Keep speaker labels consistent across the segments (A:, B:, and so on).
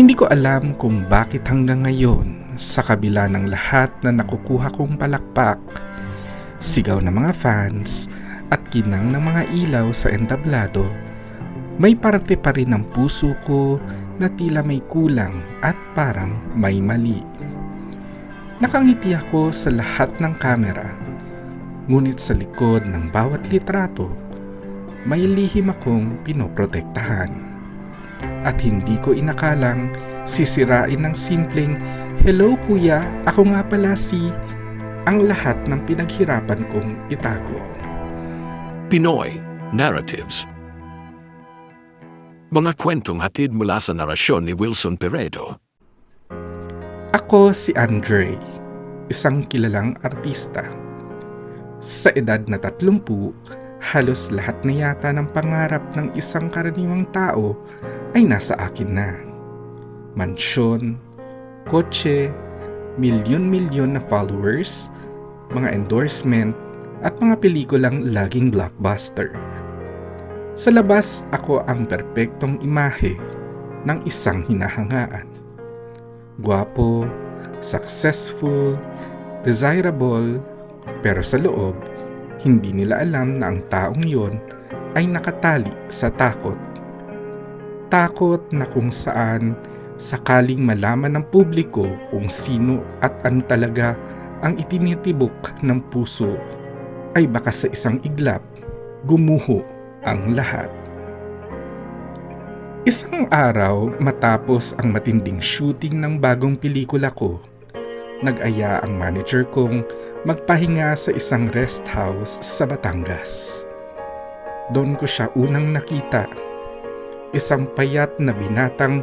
A: Hindi ko alam kung bakit hanggang ngayon, sa kabila ng lahat na nakukuha kong palakpak, sigaw ng mga fans, at kinang ng mga ilaw sa entablado, may parte pa rin ng puso ko na tila may kulang at parang may mali. Nakangiti ako sa lahat ng kamera, ngunit sa likod ng bawat litrato, may lihim akong pinoprotektahan. At hindi ko inakalang sisirain ng simpleng, Hello kuya, ako nga pala si... ang lahat ng pinaghirapan kong itago.
B: Pinoy Narratives Mga kwentong hatid mula sa narasyon ni Wilson Peredo.
A: Ako si Andre, isang kilalang artista. Sa edad na 30, halos lahat na yata ng pangarap ng isang karaniwang tao ay nasa akin na. Mansyon, kotse, milyon-milyon na followers, mga endorsement, at mga pelikulang laging blockbuster. Sa labas, ako ang perpektong imahe ng isang hinahangaan. Guwapo, successful, desirable, pero sa loob, hindi nila alam na ang taong yon ay nakatali sa takot. Takot na kung saan sakaling malaman ng publiko kung sino at ano talaga ang itinitibok ng puso ay baka sa isang iglap gumuho ang lahat. Isang araw matapos ang matinding shooting ng bagong pelikula ko, nag-aya ang manager kong magpahinga sa isang rest house sa Batangas. Doon ko siya unang nakita. Isang payat na binatang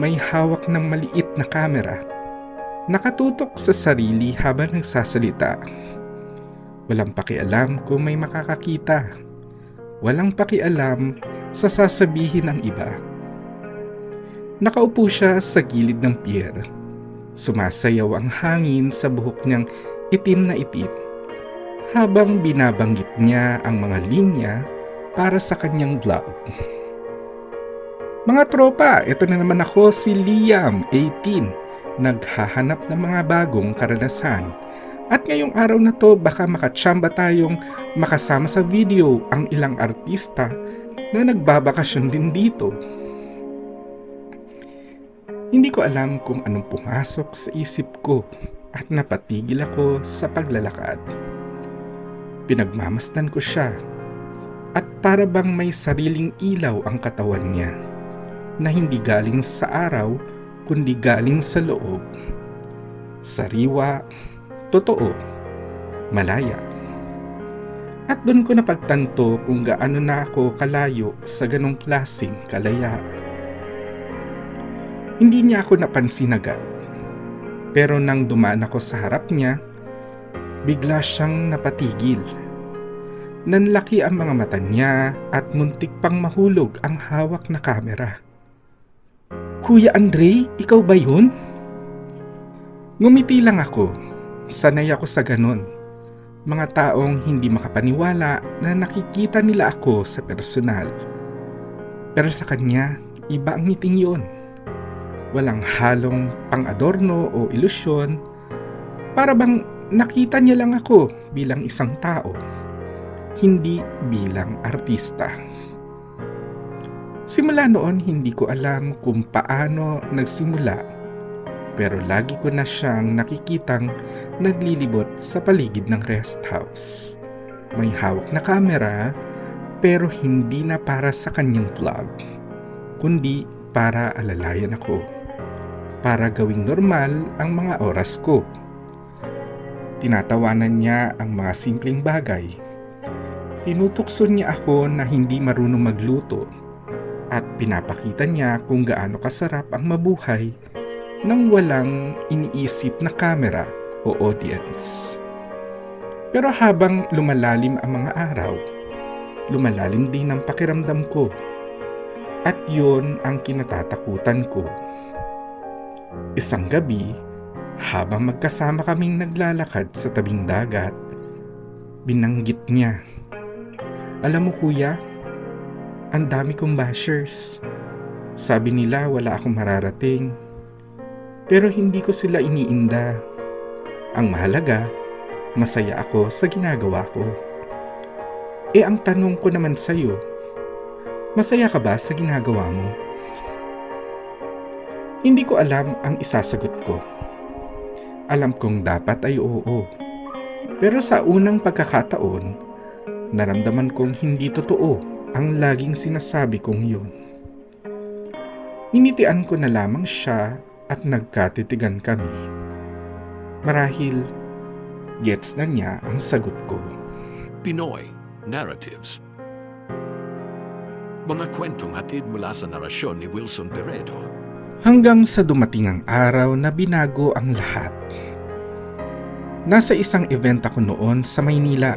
A: may hawak ng maliit na kamera. Nakatutok sa sarili habang nagsasalita. Walang pakialam kung may makakakita. Walang pakialam sa sasabihin ng iba. Nakaupo siya sa gilid ng pier. Sumasayaw ang hangin sa buhok niyang itim na itim habang binabanggit niya ang mga linya para sa kanyang vlog. Mga tropa, ito na naman ako si Liam, 18, naghahanap ng mga bagong karanasan. At ngayong araw na to baka makatsamba tayong makasama sa video ang ilang artista na nagbabakasyon din dito. Hindi ko alam kung anong pumasok sa isip ko at napatigil ako sa paglalakad. Pinagmamasdan ko siya at para bang may sariling ilaw ang katawan niya na hindi galing sa araw kundi galing sa loob. Sariwa, totoo, malaya. At doon ko napagtanto kung gaano na ako kalayo sa ganong klasing kalaya. Hindi niya ako napansin agad. Pero nang dumaan ako sa harap niya, bigla siyang napatigil. Nanlaki ang mga mata niya at muntik pang mahulog ang hawak na kamera. Kuya Andre, ikaw ba yun? Ngumiti lang ako. Sanay ako sa ganon. Mga taong hindi makapaniwala na nakikita nila ako sa personal. Pero sa kanya, iba ang ngiting yon walang halong pang-adorno o ilusyon, para bang nakita niya lang ako bilang isang tao, hindi bilang artista. Simula noon hindi ko alam kung paano nagsimula pero lagi ko na siyang nakikitang naglilibot sa paligid ng rest house. May hawak na kamera pero hindi na para sa kanyang vlog, kundi para alalayan ako para gawing normal ang mga oras ko. Tinatawanan niya ang mga simpleng bagay. Tinutukso niya ako na hindi marunong magluto at pinapakita niya kung gaano kasarap ang mabuhay nang walang iniisip na kamera o audience. Pero habang lumalalim ang mga araw, lumalalim din ang pakiramdam ko. At yun ang kinatatakutan ko. Isang gabi, habang magkasama kaming naglalakad sa tabing dagat, binanggit niya. Alam mo kuya, ang dami kong bashers. Sabi nila wala akong mararating. Pero hindi ko sila iniinda. Ang mahalaga, masaya ako sa ginagawa ko. E ang tanong ko naman sa'yo, masaya ka ba sa ginagawa mo? Hindi ko alam ang isasagot ko. Alam kong dapat ay oo. Pero sa unang pagkakataon, naramdaman kong hindi totoo ang laging sinasabi kong yun. Initian ko na lamang siya at nagkatitigan kami. Marahil, gets na niya ang sagot ko.
B: Pinoy Narratives Mga kwentong hatid mula sa narasyon ni Wilson Peredo.
A: Hanggang sa dumating ang araw na binago ang lahat. Nasa isang event ako noon sa Maynila.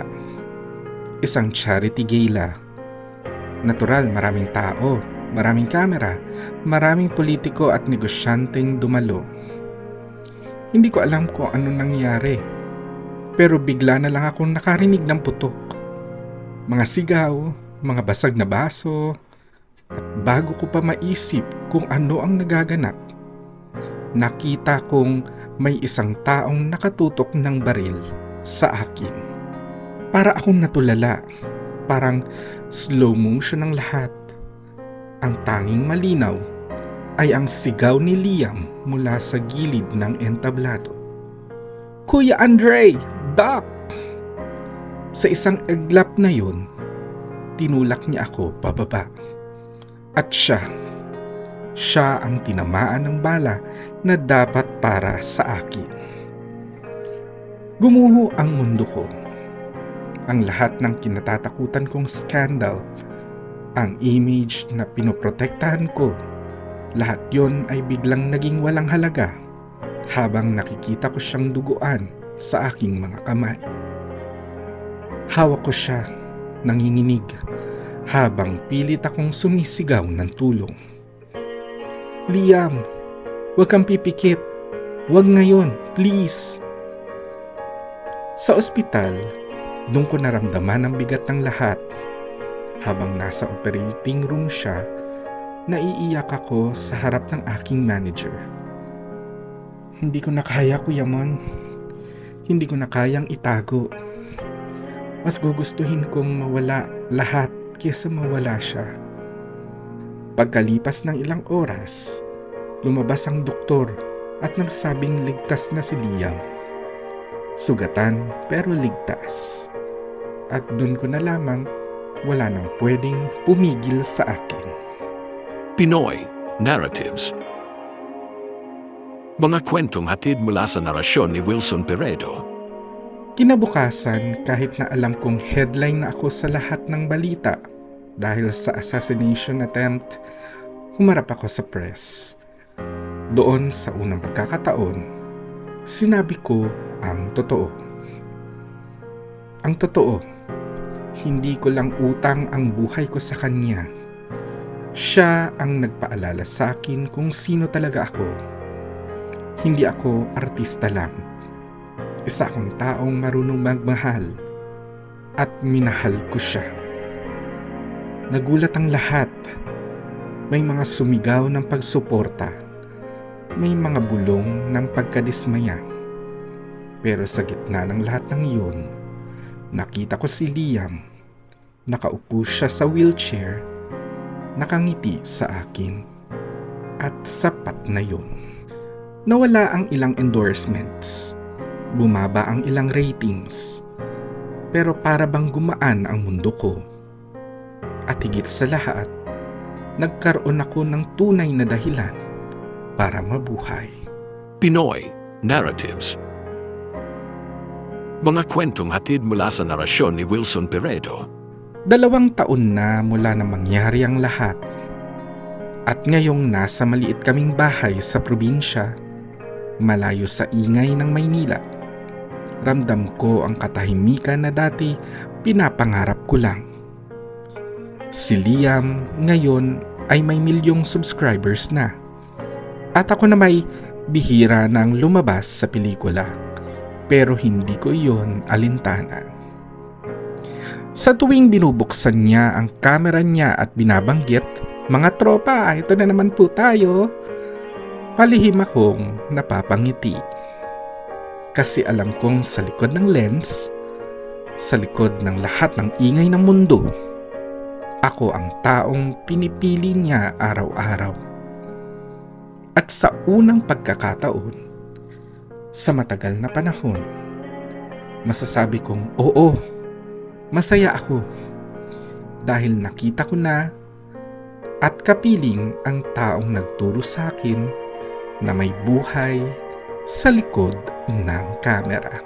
A: Isang charity gala. Natural maraming tao, maraming kamera, maraming politiko at negosyanteng dumalo. Hindi ko alam kung ano nangyari. Pero bigla na lang akong nakarinig ng putok. Mga sigaw, mga basag na baso, at bago ko pa maisip kung ano ang nagaganap, nakita kong may isang taong nakatutok ng baril sa akin. Para akong natulala, parang slow motion ang lahat. Ang tanging malinaw ay ang sigaw ni Liam mula sa gilid ng entablado. Kuya Andre! Doc! Sa isang iglap na yun, tinulak niya ako pababa. At siya, siya ang tinamaan ng bala na dapat para sa akin. Gumuho ang mundo ko. Ang lahat ng kinatatakutan kong scandal, ang image na pinoprotektahan ko, lahat yon ay biglang naging walang halaga habang nakikita ko siyang duguan sa aking mga kamay. Hawak ko siya, nanginginig, habang pilit akong sumisigaw ng tulong. Liam, huwag kang pipikit. Huwag ngayon, please. Sa ospital, doon ko naramdaman ang bigat ng lahat. Habang nasa operating room siya, naiiyak ako sa harap ng aking manager. Hindi ko na kaya, Kuya Mon. Hindi ko na kayang itago. Mas gugustuhin kong mawala lahat kesa mawala siya. Pagkalipas ng ilang oras, lumabas ang doktor at nagsabing ligtas na si Liam. Sugatan pero ligtas. At doon ko na lamang wala nang pwedeng pumigil sa akin.
B: Pinoy Narratives Mga kwentong hatid mula sa narasyon ni Wilson Peredo.
A: Kinabukasan kahit na alam kong headline na ako sa lahat ng balita dahil sa assassination attempt, humarap ako sa press. Doon sa unang pagkakataon, sinabi ko ang totoo. Ang totoo, hindi ko lang utang ang buhay ko sa kanya. Siya ang nagpaalala sa akin kung sino talaga ako. Hindi ako artista lang. Isa akong taong marunong magmahal at minahal ko siya. Nagulat ang lahat. May mga sumigaw ng pagsuporta. May mga bulong ng pagkadismaya. Pero sa gitna ng lahat ng iyon, nakita ko si Liam. Nakaupo siya sa wheelchair, nakangiti sa akin. At sapat na yun. Nawala ang ilang endorsements. Bumaba ang ilang ratings. Pero para bang gumaan ang mundo ko at higit sa lahat, nagkaroon ako ng tunay na dahilan para mabuhay.
B: Pinoy Narratives Mga kwentong hatid mula sa narasyon ni Wilson Peredo.
A: Dalawang taon na mula na mangyari ang lahat. At ngayong nasa maliit kaming bahay sa probinsya, malayo sa ingay ng Maynila. Ramdam ko ang katahimikan na dati pinapangarap ko lang. Si Liam ngayon ay may milyong subscribers na. At ako na may bihira ng lumabas sa pelikula. Pero hindi ko iyon alintana. Sa tuwing binubuksan niya ang kamera niya at binabanggit, Mga tropa, ito na naman po tayo. Palihim akong napapangiti. Kasi alam kong sa likod ng lens, sa likod ng lahat ng ingay ng mundo, ako ang taong pinipili niya araw-araw. At sa unang pagkakataon, sa matagal na panahon, masasabi kong oo, masaya ako dahil nakita ko na at kapiling ang taong nagturo sa akin na may buhay sa likod ng kamera.